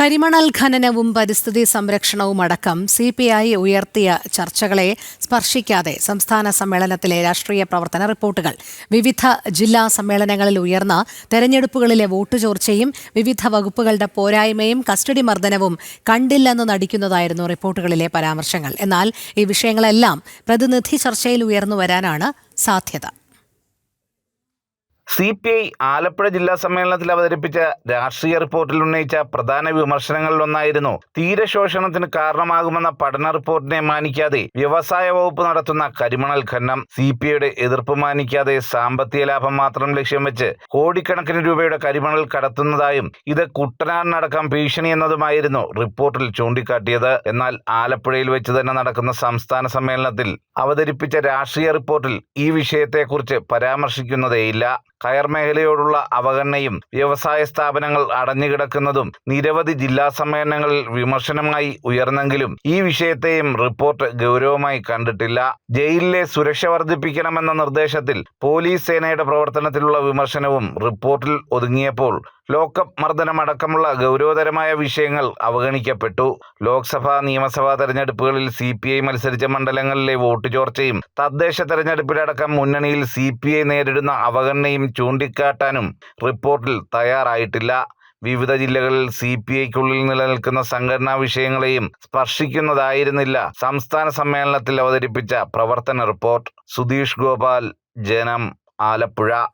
കരിമണൽ ഖനനവും പരിസ്ഥിതി സംരക്ഷണവും അടക്കം സി പി ഐ ഉയർത്തിയ ചർച്ചകളെ സ്പർശിക്കാതെ സംസ്ഥാന സമ്മേളനത്തിലെ രാഷ്ട്രീയ പ്രവർത്തന റിപ്പോർട്ടുകൾ. വിവിധ ജില്ലാ സമ്മേളനങ്ങളിൽ ഉയർന്ന തെരഞ്ഞെടുപ്പുകളിലെ വോട്ട് ചോർച്ചയും വിവിധ വകുപ്പുകളുടെ പോരായ്മയും കസ്റ്റഡി മർദ്ദനവും കണ്ടില്ലെന്ന് നടിക്കുന്നതായിരുന്നു റിപ്പോർട്ടുകളിലെ പരാമർശങ്ങൾ. എന്നാൽ ഈ വിഷയങ്ങളെല്ലാം പ്രതിനിധി ചർച്ചയിൽ ഉയർന്നു വരാനാണ് സാധ്യത. സി പി ഐ ആലപ്പുഴ ജില്ലാ സമ്മേളനത്തിൽ അവതരിപ്പിച്ച രാഷ്ട്രീയ റിപ്പോർട്ടിൽ ഉന്നയിച്ച പ്രധാന വിമർശനങ്ങളിലൊന്നായിരുന്നു. തീരശോഷണത്തിന് കാരണമാകുമെന്ന പഠന റിപ്പോർട്ടിനെ മാനിക്കാതെ വ്യവസായ വകുപ്പ് നടത്തുന്ന കരിമണൽ ഖനനം സി പി ഐയുടെ എതിർപ്പ് മാനിക്കാതെ സാമ്പത്തിക ലാഭം മാത്രം ലക്ഷ്യം വെച്ച് കോടിക്കണക്കിന് രൂപയുടെ കരിമണൽ കടത്തുന്നതായും ഇത് കുട്ടനാടിനടക്കം ഭീഷണി എന്നതുമായിരുന്നു റിപ്പോർട്ടിൽ ചൂണ്ടിക്കാട്ടിയത്. എന്നാൽ ആലപ്പുഴയിൽ വെച്ച് തന്നെ നടക്കുന്ന സംസ്ഥാന സമ്മേളനത്തിൽ അവതരിപ്പിച്ച രാഷ്ട്രീയ റിപ്പോർട്ടിൽ ഈ വിഷയത്തെക്കുറിച്ച് പരാമർശിക്കുന്നതേയില്ല. കയർ മേഖലയോടുള്ള അവഗണനയും വ്യവസായ സ്ഥാപനങ്ങൾ അടഞ്ഞുകിടക്കുന്നതും നിരവധി ജില്ലാ സമ്മേളനങ്ങളിൽ വിമർശനമായി ഉയർന്നെങ്കിലും ഈ വിഷയത്തെയും റിപ്പോർട്ട് ഗൗരവമായി കണ്ടിട്ടില്ല. ജയിലിലെ സുരക്ഷ വർദ്ധിപ്പിക്കണമെന്ന നിർദ്ദേശത്തിൽ പോലീസ് സേനയുടെ പ്രവർത്തനത്തിലുള്ള വിമർശനവും റിപ്പോർട്ടിൽ ഒതുങ്ങിയപ്പോൾ ലോക്കപ്പ് മർദ്ദനമടക്കമുള്ള ഗൗരവതരമായ വിഷയങ്ങൾ അവഗണിക്കപ്പെട്ടു. ലോക്സഭാ നിയമസഭാ തെരഞ്ഞെടുപ്പുകളിൽ സി പി ഐ മത്സരിച്ച മണ്ഡലങ്ങളിലെ വോട്ട് ചോർച്ചയും തദ്ദേശ തെരഞ്ഞെടുപ്പിലടക്കം മുന്നണിയിൽ സി പി ഐ നേരിടുന്ന അവഗണനയും ചൂണ്ടിക്കാട്ടാനും റിപ്പോർട്ടിൽ തയ്യാറായിട്ടില്ല. വിവിധ ജില്ലകളിൽ സി പി ഐക്കുള്ളിൽ നിലനിൽക്കുന്ന സംഘടനാ വിഷയങ്ങളെയും സ്പർശിക്കുന്നതായിരുന്നില്ല. സംസ്ഥാന സമ്മേളനത്തിൽ അവതരിപ്പിച്ച പ്രവർത്തന റിപ്പോർട്ട്. സുധീഷ് ഗോപാൽ ജനം ആലപ്പുഴ.